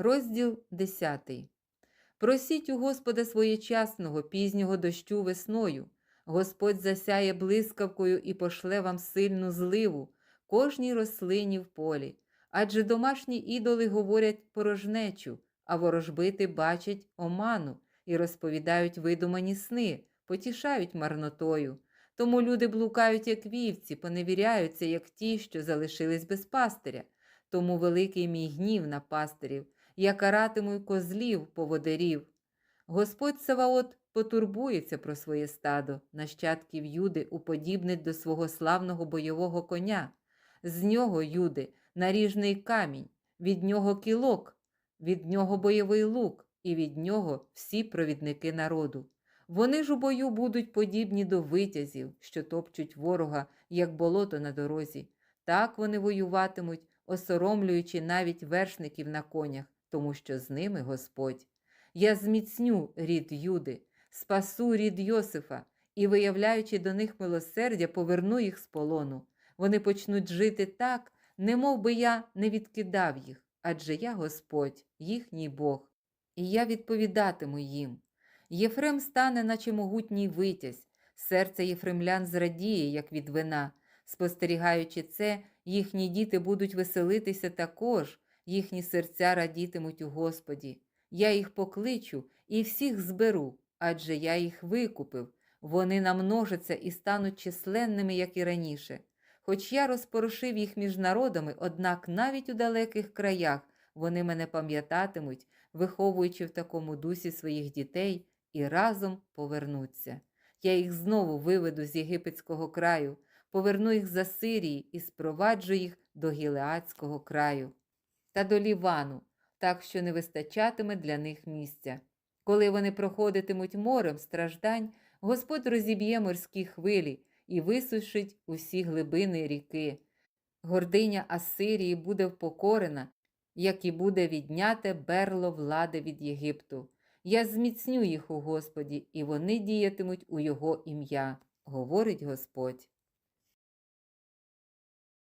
Розділ 10. Просіть у Господа своєчасного, пізнього дощу весною. Господь засяє блискавкою і пошле вам сильну зливу, кожній рослині в полі. Адже домашні ідоли говорять порожнечу, а ворожбити бачать оману і розповідають видумані сни, потішають марнотою. Тому люди блукають, як вівці, поневіряються, як ті, що залишились без пастиря. Тому великий мій гнів на пастирів, я каратиму й козлів поводирів. Господь Саваот потурбується про своє стадо, нащадків Юди уподібнить до свого славного бойового коня. З нього, Юди, наріжний камінь, від нього кілок, від нього бойовий лук, і від нього всі провідники народу. Вони ж у бою будуть подібні до витязів, що топчуть ворога, як болото на дорозі. Так вони воюватимуть, осоромлюючи навіть вершників на конях, тому що з ними Господь. Я зміцню рід Юди, спасу рід Йосифа і, виявляючи до них милосердя, поверну їх з полону. Вони почнуть жити так, немов би я не відкидав їх, адже я Господь, їхній Бог, і я відповідатиму їм. Єфрем стане, наче могутній витязь, серце єфремлян зрадіє, як від вина. Спостерігаючи це, їхні діти будуть веселитися також, їхні серця радітимуть у Господі. Я їх покличу і всіх зберу, адже я їх викупив. Вони намножаться і стануть численними, як і раніше. Хоч я розпорошив їх між народами, однак навіть у далеких краях вони мене пам'ятатимуть, виховуючи в такому дусі своїх дітей, і разом повернуться. Я їх знову виведу з єгипетського краю, поверну їх за Сирії і спроваджу їх до Гілеадського краю та до Лівану, так що не вистачатиме для них місця. Коли вони проходитимуть морем страждань, Господь розіб'є морські хвилі і висушить усі глибини ріки. Гординя Асирії буде впокорена, як і буде відняте берло влади від Єгипту. Я зміцню їх у Господі, і вони діятимуть у Його ім'я, говорить Господь.